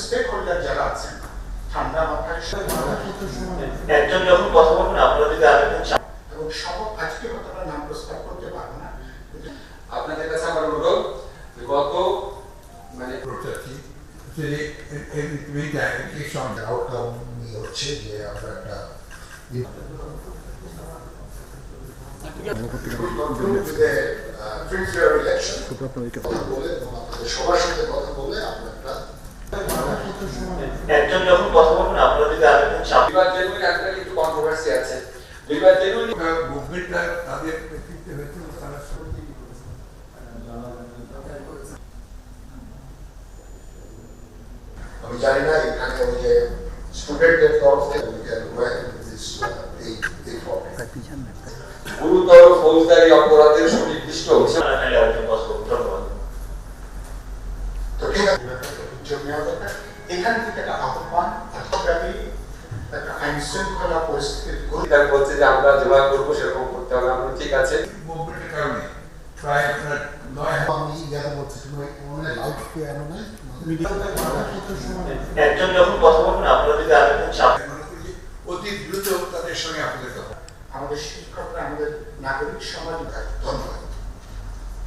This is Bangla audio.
স্টেক হোল্ডার যারা আছেন ঠান্ডা মাথায় একজন যখন কথা বলবেন আপনারা যদি আরেকজন এবং সব আজকে হয়তো আমরা নাম প্রস্তাব করতে পারব না আপনাদের কাছে আমার অনুরোধ গত মানে হচ্ছে যে আমরা একটা সবার সাথে কথা বলে একজন যখন কথা বলবেন আপনারা যদি আরেকজন বিবাদ জেনুইন একটা একটু কন্ট্রোভার্সি আছে। বিবাদ জেনুইন মুভমেন্টটা তাদের নেতৃত্বে হয়েছে তারা আমি জানি না এখানে ওই যে স্টুডেন্টদের তরফ থেকে uh. গুরুতর ফৌজদারি অপরাধের সুনির্দিষ্ট অভিযোগ। ধন্যবাদ। এখান থেকে একটা আহ্বান রাষ্ট্রব্যাপী একটা আইন শৃঙ্খলা পরিস্থিতির গতি। তারা বলছে যে আমরা যেভাবে করব সেরকম করতে হবে আমরা ঠিক আছে। মুভমেন্টের কারণে প্রায় আপনার নয় হাজার আমি ইয়ার মধ্যে তুমি অনেক লাউড আনো না। একজন যখন কথা বলবেন আপনারা যদি আরেকজন চা- মনে করি যে অতি দ্রুত তাদের সঙ্গে আপনাদের কথা আমাদের শিক্ষকরা আমাদের নাগরিক সমাজ ধন্যবাদ